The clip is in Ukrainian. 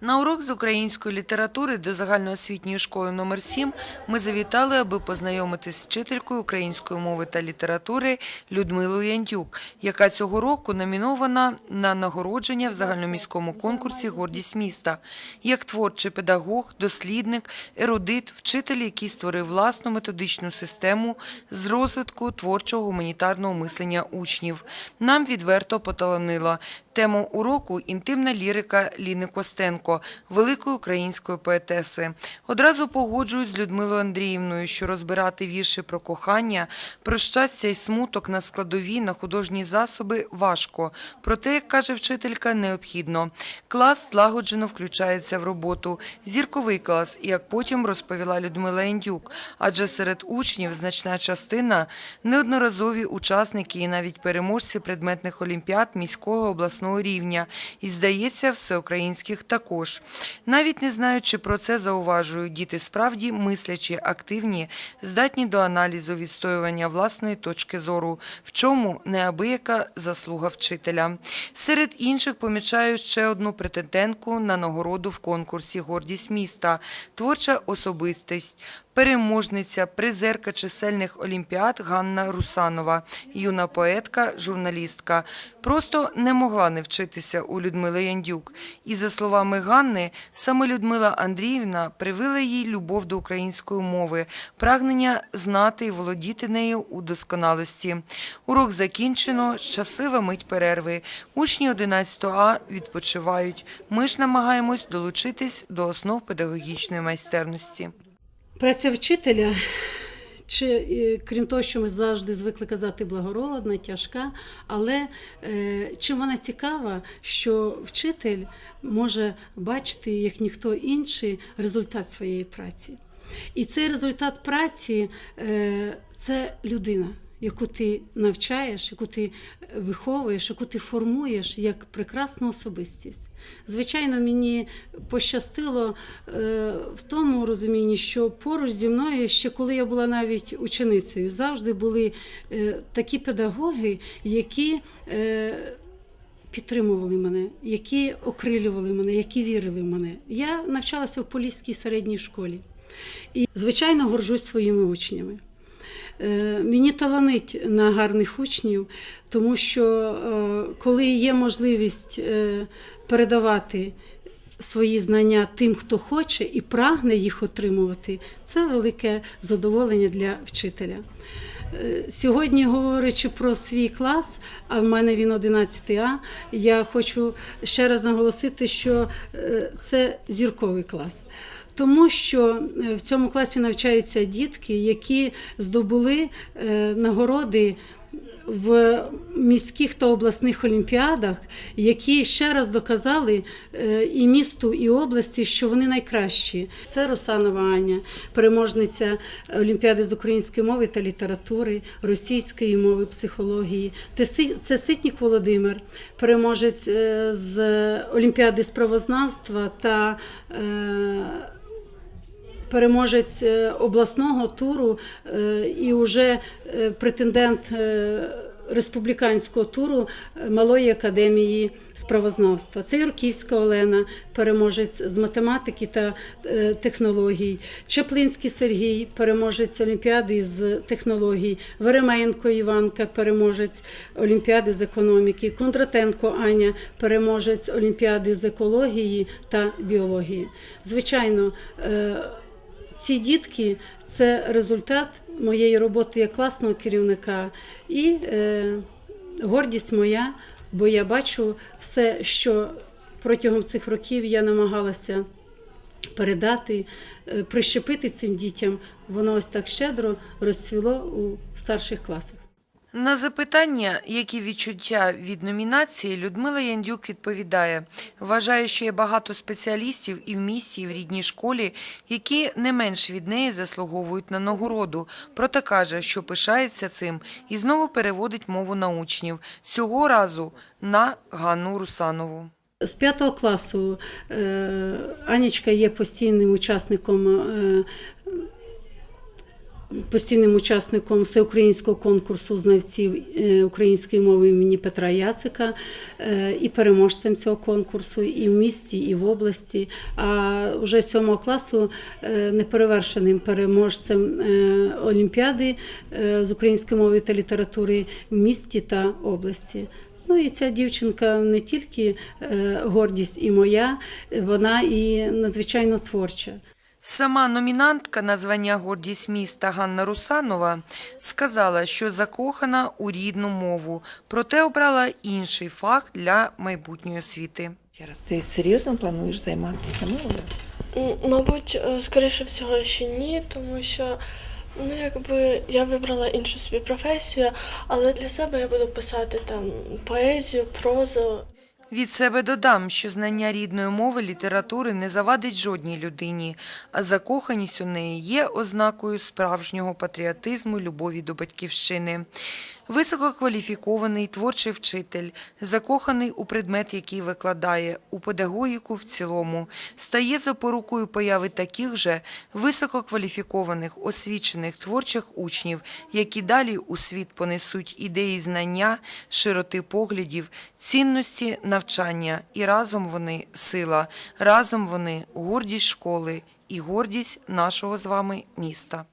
На урок з української літератури до загальноосвітньої школи номер 7 ми завітали, аби познайомитись з вчителькою української мови та літератури Людмилою Яндюк, яка цього року номінована на нагородження в загальноміському конкурсі Гордість міста як творчий педагог, дослідник, ерудит, вчитель, який створив власну методичну систему з розвитку творчого гуманітарного мислення учнів. Нам відверто поталанило. Тему уроку інтимна лірика Ліни Костенко, великої української поетеси. Одразу погоджуюсь з Людмилою Андріївною, що розбирати вірші про кохання, про щастя і смуток на складові, на художні засоби важко. Проте, як каже вчителька, необхідно. Клас злагоджено включається в роботу. Зірковий клас, як потім розповіла Людмила Індюк, адже серед учнів значна частина неодноразові учасники і навіть переможці предметних олімпіад міського обласного рівня і, здається, всеукраїнських також. Навіть не знаючи про це, зауважую, діти справді мислячі, активні, здатні до аналізу відстоювання власної точки зору, в чому неабияка заслуга вчителя. Серед інших помічаю ще одну претендентку на нагороду в конкурсі Гордість міста, творча особистість. Переможниця, призерка чисельних олімпіад Ганна Русанова, юна поетка, журналістка. Просто не могла не вчитися у Людмили Яндюк. І за словами Ганни, саме Людмила Андріївна привила їй любов до української мови, прагнення знати і володіти нею у досконалості. Урок закінчено, щаслива мить перерви. Учні 11 А відпочивають. Ми ж намагаємось долучитись до основ педагогічної майстерності. Праця вчителя, чи, крім того, що ми завжди звикли казати благородна, тяжка, але е, чим вона цікава, що вчитель може бачити, як ніхто інший, результат своєї праці. І цей результат праці е, це людина. Яку ти навчаєш, яку ти виховуєш, яку ти формуєш як прекрасну особистість. Звичайно, мені пощастило е, в тому розумінні, що поруч зі мною, ще коли я була навіть ученицею, завжди були е, такі педагоги, які е, підтримували мене, які окрилювали мене, які вірили в мене. Я навчалася в Поліській середній школі і, звичайно, горжусь своїми учнями. Е, Мені таланить на гарних учнів, тому що е, коли є можливість е, передавати свої знання тим, хто хоче і прагне їх отримувати, це велике задоволення для вчителя. Сьогодні, говорячи про свій клас, а в мене він 11 А, я хочу ще раз наголосити, що е, це зірковий клас. Тому що е, в цьому класі навчаються дітки, які здобули е, нагороди в міських та обласних олімпіадах, які ще раз доказали е, і місту, і області, що вони найкращі. Це Росанова Аня, переможниця Олімпіади з української мови та літератури, російської мови, психології. Це Си- Ситнік Володимир, переможець е, з Олімпіади з правознавства та е, переможець е, обласного туру е, і вже е, претендент республіканського туру Малої академії справознавства. Це Юрківська Олена, переможець з математики та технологій. Чаплинський Сергій, переможець Олімпіади з технологій. Веремеєнко Іванка, переможець Олімпіади з економіки. Кондратенко Аня, переможець Олімпіади з екології та біології. Звичайно. Ці дітки це результат моєї роботи як класного керівника і е, гордість моя, бо я бачу все, що протягом цих років я намагалася передати, е, прищепити цим дітям, воно ось так щедро розцвіло у старших класах. На запитання, які відчуття від номінації, Людмила Яндюк відповідає: вважає, що є багато спеціалістів і в місті, і в рідній школі, які не менш від неї заслуговують на нагороду. Проте каже, що пишається цим і знову переводить мову на учнів. Цього разу на Ганну Русанову. З п'ятого класу е, Анічка є постійним учасником е, постійним учасником всеукраїнського конкурсу знавців е, української мови імені Петра Яцика е, і переможцем цього конкурсу і в місті, і в області. А вже сьомого класу е, неперевершеним переможцем Олімпіади з української мови та літератури в місті та області. Ну і ця дівчинка не тільки гордість і моя, вона і надзвичайно творча. Сама номінантка на звання «Гордість міста» Ганна Русанова сказала, що закохана у рідну мову, проте обрала інший фах для майбутньої освіти. Ти серйозно плануєш займатися мовою? Мабуть, е, скоріше всього, ще ні, тому що ну, якби я вибрала іншу собі професію, але для себе я буду писати там поезію, прозу. Від себе додам, що знання рідної мови літератури не завадить жодній людині, а закоханість у неї є ознакою справжнього патріотизму, любові до батьківщини. Висококваліфікований творчий вчитель, закоханий у предмет, який викладає, у педагогіку в цілому, стає запорукою появи таких же висококваліфікованих, освічених творчих учнів, які далі у світ понесуть ідеї знання, широти поглядів, цінності навчання, і разом вони сила, разом вони гордість школи і гордість нашого з вами міста.